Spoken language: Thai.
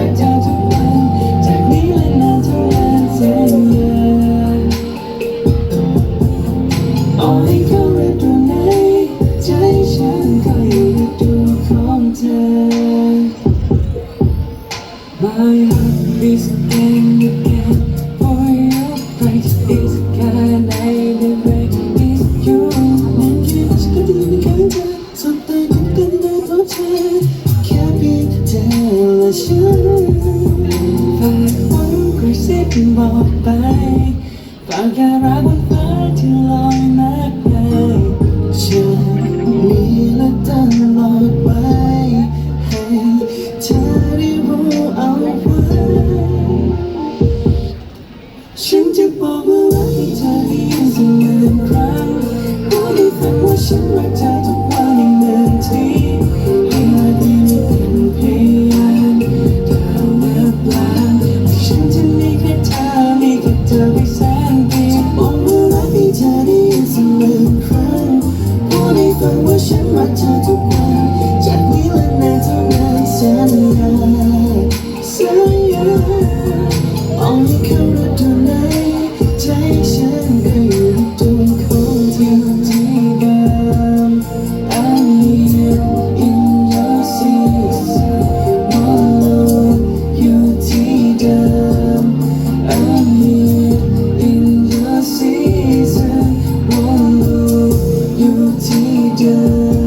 ว่ บอกไปฝากแค่รักบนฟ้าที่ลอยมาไกลฉันมีและตลอดไปให้เธอได้รู้เอาไว้ฉันจะบอกว่ารักให้เธอได้ยินเสมอครั้งขอให้ฟังว่าฉันรักเธอ สัญญาออกให้เขารู้ตัวไหนใจฉันก็อยู่ตัวคนที่ที่เดิม I'm here in your seas วันลูอยู่ที่เดิม I'm here in your season วันลูอยู่ที่เดิม